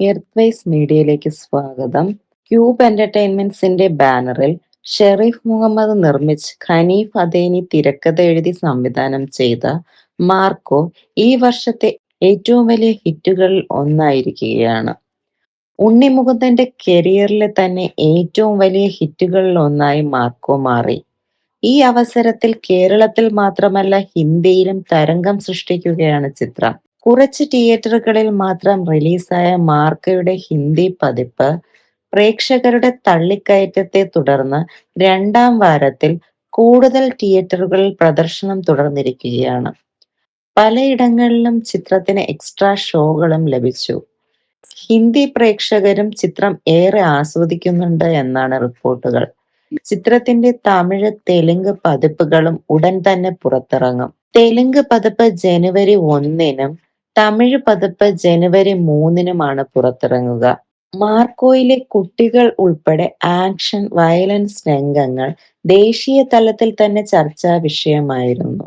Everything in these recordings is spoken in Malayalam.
എർത്ത്വൈസ് മീഡിയയിലേക്ക് സ്വാഗതം. ക്യൂബ് എന്റർടൈൻമെന്റ്സിന്റെ ബാനറിൽ ഷെറീഫ് മുഹമ്മദ് നിർമ്മിച്ച് ഖനീഫ് അദേനി തിരക്കഥ എഴുതി സംവിധാനം ചെയ്ത മാർക്കോ ഈ വർഷത്തെ ഏറ്റവും വലിയ ഹിറ്റുകളിൽ ഒന്നായിരിക്കുകയാണ്. ഉണ്ണിമുകുന്ദന്റെ കരിയറിലെ തന്നെ ഏറ്റവും വലിയ ഹിറ്റുകളിൽ ഒന്നായി മാർക്കോ മാറി. ഈ അവസരത്തിൽ കേരളത്തിൽ മാത്രമല്ല ഹിന്ദിയിലും തരംഗം സൃഷ്ടിക്കുകയാണ് ചിത്രം. കുറച്ച് തിയേറ്ററുകളിൽ മാത്രം റിലീസായ മാർക്കയുടെ ഹിന്ദി പതിപ്പ് പ്രേക്ഷകരുടെ തള്ളിക്കയറ്റത്തെ തുടർന്ന് രണ്ടാം വാരത്തിൽ കൂടുതൽ തിയേറ്ററുകളിൽ പ്രദർശനം തുടർന്നിരിക്കുകയാണ്. പലയിടങ്ങളിലും ചിത്രത്തിന് എക്സ്ട്രാ ഷോകളും ലഭിച്ചു. ഹിന്ദി പ്രേക്ഷകരും ചിത്രം ഏറെ ആസ്വദിക്കുന്നുണ്ട് എന്നാണ് റിപ്പോർട്ടുകൾ. ചിത്രത്തിന്റെ തമിഴ് തെലുങ്ക് പതിപ്പുകളും ഉടൻ തന്നെ പുറത്തിറങ്ങും. തെലുങ്ക് പതിപ്പ് ജനുവരി ഒന്നിനും തമിഴ് പതിപ്പ് ജനുവരി മൂന്നിനുമാണ് പുറത്തിറങ്ങുക. മാർക്കോയിലെ കുട്ടികൾ ഉൾപ്പെടെ ആക്ഷൻ വയലൻസ് രംഗങ്ങൾ ദേശീയ തലത്തിൽ തന്നെ ചർച്ചാ വിഷയമായിരുന്നു.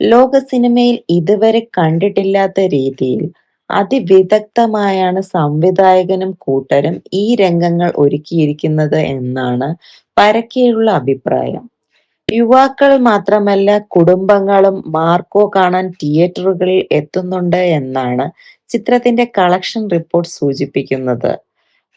ലോക സിനിമയിൽ ഇതുവരെ കണ്ടിട്ടില്ലാത്ത രീതിയിൽ അതിവിദഗ്ധമായാണ് സംവിധായകനും കൂട്ടരും ഈ രംഗങ്ങൾ ഒരുക്കിയിരിക്കുന്നത് എന്നാണ് പരക്കെയുള്ള അഭിപ്രായം. യുവാക്കൾ മാത്രമല്ല കുടുംബങ്ങളും മാർക്കോ കാണാൻ തിയേറ്ററുകളിൽ എത്തുന്നുണ്ട് എന്നാണ് ചിത്രത്തിന്റെ കളക്ഷൻ റിപ്പോർട്ട് സൂചിപ്പിക്കുന്നത്.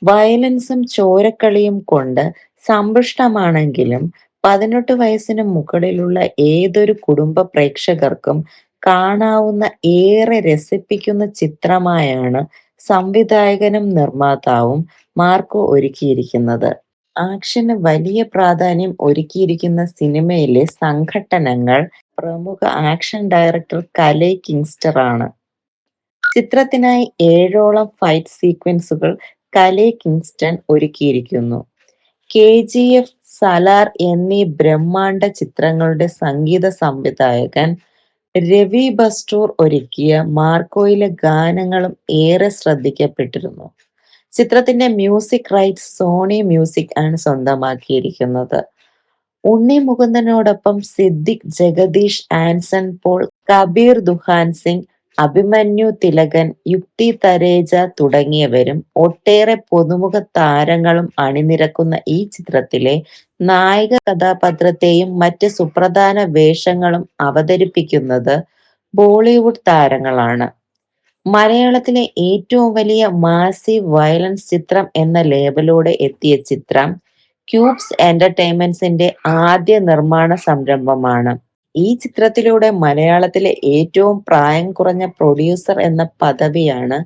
വയലൻസും ചോരക്കളിയും കൊണ്ട് സമ്പുഷ്ടമാണെങ്കിലും പതിനെട്ട് വയസ്സിന് മുകളിലുള്ള ഏതൊരു കുടുംബ പ്രേക്ഷകർക്കും കാണാവുന്ന ഏറെ രസിപ്പിക്കുന്ന ചിത്രമായാണ് സംവിധായകനും നിർമ്മാതാവും മാർക്കോ ഒരുക്കിയിരിക്കുന്നത്. ആക്ഷന് വലിയ പ്രാധാന്യം ഒരുക്കിയിരിക്കുന്ന സിനിമയിലെ സംഘട്ടനങ്ങൾ പ്രമുഖ ആക്ഷൻ ഡയറക്ടർ കലൈ കിങ്സ്റ്റർ ആണ്. ചിത്രത്തിനായി ഏഴോളം ഫൈറ്റ് സീക്വൻസുകൾ കലൈ കിങ്സ്റ്റൺ ഒരുക്കിയിരിക്കുന്നു. കെ ജി എഫ് സലാർ എന്നീ ബ്രഹ്മാണ്ഡ ചിത്രങ്ങളുടെ സംഗീത സംവിധായകൻ രവി ബസ്റ്റൂർ ഒരുക്കിയ മാർക്കോയിലെ ഗാനങ്ങളും ഏറെ ശ്രദ്ധിക്കപ്പെട്ടിരുന്നു. ചിത്രത്തിന്റെ മ്യൂസിക് റൈറ്റ് സോണി മ്യൂസിക് ആണ് സ്വന്തമാക്കിയിരിക്കുന്നത്. ഉണ്ണി മുകുന്ദനോടൊപ്പം സിദ്ദിഖ് ജഗദീഷ് ആൻസൺ പോൾ കബീർ ദുഹാൻ സിംഗ് അഭിമന്യു തിലകൻ യുക്തി തരേജ തുടങ്ങിയവരും ഒട്ടേറെ പുതുമുഖ താരങ്ങളും അണിനിരക്കുന്ന ഈ ചിത്രത്തിലെ നായിക കഥാപാത്രത്തെയും മറ്റ് സുപ്രധാന വേഷങ്ങളും അവതരിപ്പിക്കുന്നത് ബോളിവുഡ് താരങ്ങളാണ്. മലയാളത്തിലെ ഏറ്റവും വലിയ മാസീവ് വയലൻസ് ചിത്രം എന്ന ലേബലോടെ എത്തിയ ചിത്രം ക്യൂബ്സ് എന്റർടൈൻമെന്റ്സിന്റെ ആദ്യ നിർമ്മാണ സംരംഭമാണ്. ഈ ചിത്രത്തിലൂടെ മലയാളത്തിലെ ഏറ്റവും പ്രായം കുറഞ്ഞ പ്രൊഡ്യൂസർ എന്ന പദവിയാണ്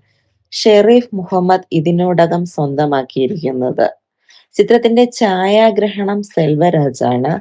ഷെറീഫ് മുഹമ്മദ് ഇതിനോടകം സ്വന്തമാക്കിയിരിക്കുന്നത്. ചിത്രത്തിന്റെ ഛായാഗ്രഹണം സെൽവരാജാണ്.